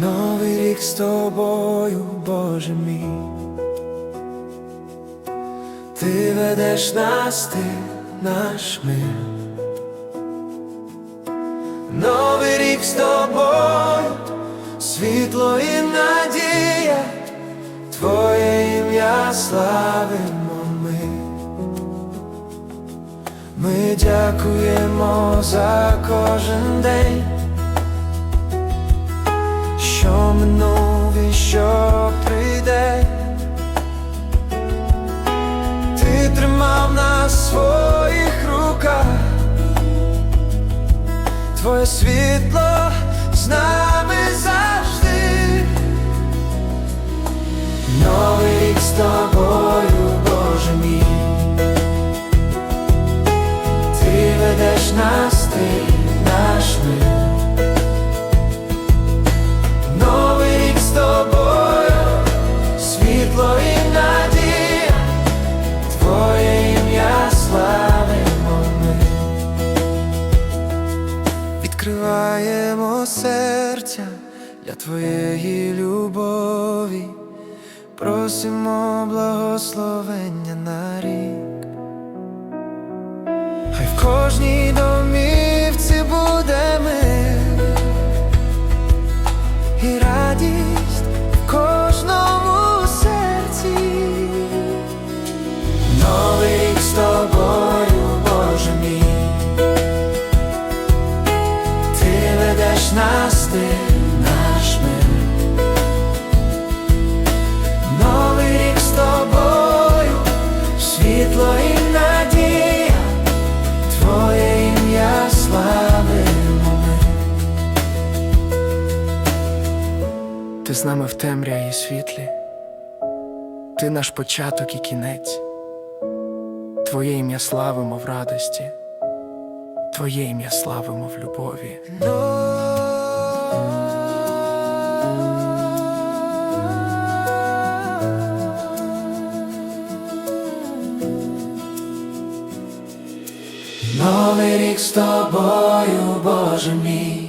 Новий рік з тобою, Боже мій. Ти ведеш нас, ти наш мир. Новий рік з тобою, світло і надія, Твоє ім'я славимо ми. Ми дякуємо за кожен день, що минув і що прийде. Ти тримав нас в своїх руках, Твоє світло з нами завжди. Новий з тобою, Боже мій. Ти ведеш нас, серця для Твоєї любові, просимо благословення на рік. Хай в кожній ведеш наш мир. Новий рік з тобою, світло і надія, Твоє ім'я славимо ми. Ти з нами в темряві і світлі, ти наш початок і кінець, Твоє ім'я славимо в радості, Твоє ім'я славимо в любові. Рік з тобою, Боже мій.